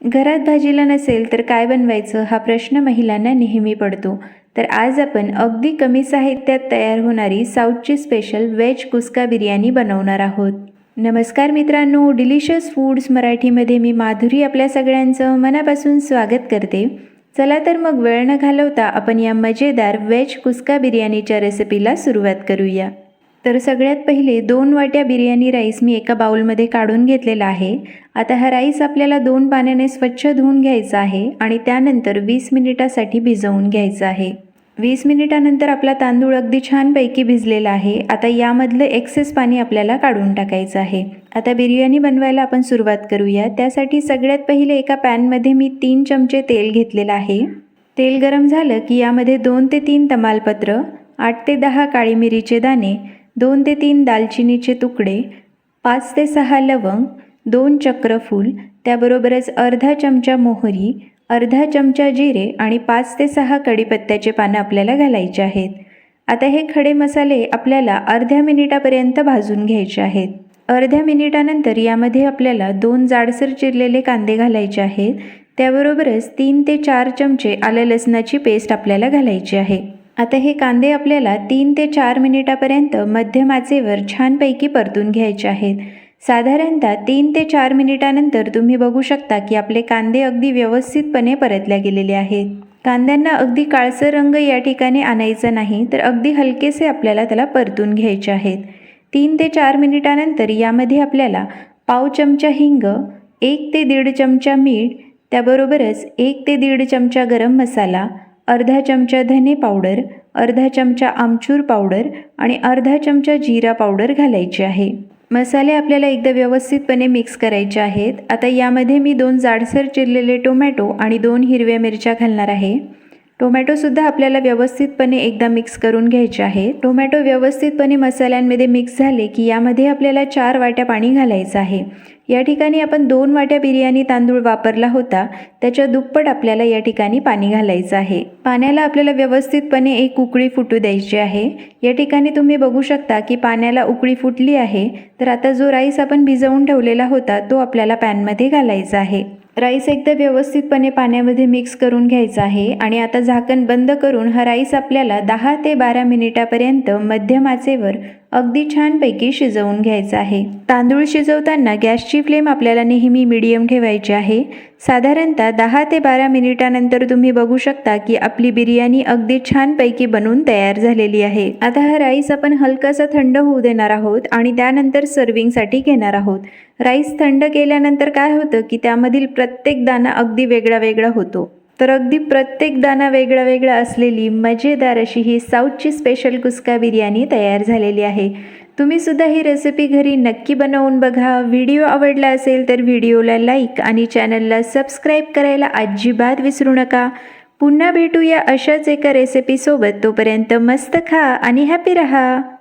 घरात भाजीला नसेल तर काय बनवायचं हा प्रश्न महिलांना नेहमी पडतो. तर आज आपण अगदी कमी साहित्यात तयार होणारी साऊथची स्पेशल व्हेज कुस्का बिर्याणी बनवणार आहोत. नमस्कार मित्रांनो डिलिशियस फूड्स मराठीमध्ये मी माधुरी आपल्या सगळ्यांचं मनापासून स्वागत करते. चला तर मग वेळ न घालवता आपण या मजेदार व्हेज कुस्का बिर्याणीच्या रेसिपीला सुरुवात करूया. तर सगळ्यात पहिले दोन वाट्या बिर्याणी राईस मी एका बाउलमध्ये काढून घेतलेला आहे. आता हा राईस आपल्याला दोन पाण्याने स्वच्छ धुवून घ्यायचा आहे आणि त्यानंतर वीस मिनिटासाठी भिजवून घ्यायचं आहे. वीस मिनिटानंतर आपला तांदूळ अगदी छानपैकी भिजलेला आहे. आता यामधलं एक्सेस पाणी आपल्याला काढून टाकायचं आहे. आता बिर्याणी बनवायला आपण सुरुवात करूया. त्यासाठी सगळ्यात पहिले एका पॅनमध्ये मी तीन चमचे तेल घेतलेलं आहे. तेल गरम झालं की यामध्ये दोन ते तीन तमालपत्र आठ ते दहा काळी मिरीचे दाणे दोन ते तीन दालचिनीचे तुकडे पाच ते सहा लवंग दोन चक्रफूल त्याबरोबरच अर्धा चमचा मोहरी अर्धा चमचा जिरे आणि पाच ते सहा कढीपत्त्याचे पानं आपल्याला घालायचे आहेत. आता हे खडे मसाले आपल्याला अर्ध्या मिनिटापर्यंत भाजून घ्यायचे आहेत. अर्ध्या मिनिटानंतर यामध्ये आपल्याला दोन जाडसर चिरलेले कांदे घालायचे आहेत. त्याबरोबरच तीन ते चार चमचे आलं लसणाची पेस्ट आपल्याला घालायची आहे. आता हे कांदे आपल्याला तीन ते चार मिनिटापर्यंत मध्यम आचेवर छानपैकी परतून घ्यायचे आहेत. साधारणतः तीन ते चार मिनिटानंतर तुम्ही बघू शकता की आपले कांदे अगदी व्यवस्थितपणे परतल्या गेलेले आहेत. कांद्यांना अगदी काळसर रंग या ठिकाणी आणायचा नाही तर अगदी हलकेसे आपल्याला त्याला परतून घ्यायचे आहेत. तीन ते चार मिनिटानंतर यामध्ये आपल्याला पाव चमचा हिंग एक ते दीड चमचा मीठ त्याबरोबरच एक ते दीड चमचा गरम मसाला अर्धा चमचा धने पावडर अर्धा चमचा आमचूर पावडर आणि अर्धा चमचा जिरा पावडर घालायची आहे. मसाले आपल्याला एकदा व्यवस्थितपणे मिक्स करायचे आहेत. आता यामध्ये मी दोन जाडसर चिरलेले टोमॅटो आणि दोन हिरव्या मिरच्या घालणार आहे. टोमॅटोसुद्धा आपल्याला व्यवस्थितपणे एकदा मिक्स करून घ्यायचे आहे. टोमॅटो व्यवस्थितपणे मसाल्यांमध्ये मिक्स झाले की यामध्ये आपल्याला चार वाट्या पाणी घालायचं आहे. या ठिकाणी आपण दोन वाट्या बिर्याणी तांदूळ वापरला होता. त्याच्या दुप्पट आपल्याला या ठिकाणी पाणी घालायचं आहे. पाण्याला आपल्याला व्यवस्थितपणे एक उकळी फुटू द्यायची आहे. या ठिकाणी तुम्ही बघू शकता की पाण्याला उकळी फुटली आहे. तर आता जो राईस आपण भिजवून ठेवलेला होता तो आपल्याला पॅनमध्ये घालायचा आहे. राईस एकदा व्यवस्थितपणे पाण्यामध्ये मिक्स करून घ्यायचा आहे आणि आता झाकण बंद करून हा राईस आपल्याला दहा ते बारा मिनिटापर्यंत मध्यम आचेवर अगदी छानपैकी शिजवून घ्यायचं आहे. तांदूळ शिजवताना गॅसची फ्लेम आपल्याला नेहमी मिडियम ठेवायची आहे. साधारणतः दहा ते बारा मिनिटानंतर तुम्ही बघू शकता की आपली बिर्याणी अगदी छानपैकी बनवून तयार झालेली आहे. आता हा राईस आपण हलकासा थंड होऊ देणार आहोत आणि त्यानंतर सर्विंगसाठी घेणार आहोत. राईस थंड केल्यानंतर काय होतं की त्यामधील प्रत्येक दाणा अगदी वेगळा वेगळा होतो. तर अगदी प्रत्येक दाना वेगळा वेगळा असलेली मजेदार अशी ही साऊथची स्पेशल कुस्का बिर्याणी तयार झालेली आहे. तुम्ही सुद्धा ही रेसिपी घरी नक्की बनवून बघा. व्हिडिओ आवडला असेल तर व्हिडिओला लाईक आणि चॅनलला सबस्क्राईब करायला अजिबात विसरू नका. पुन्हा भेटूया अशाच एका रेसिपीसोबत तोपर्यंत मस्त खा आणि हॅपी रहा.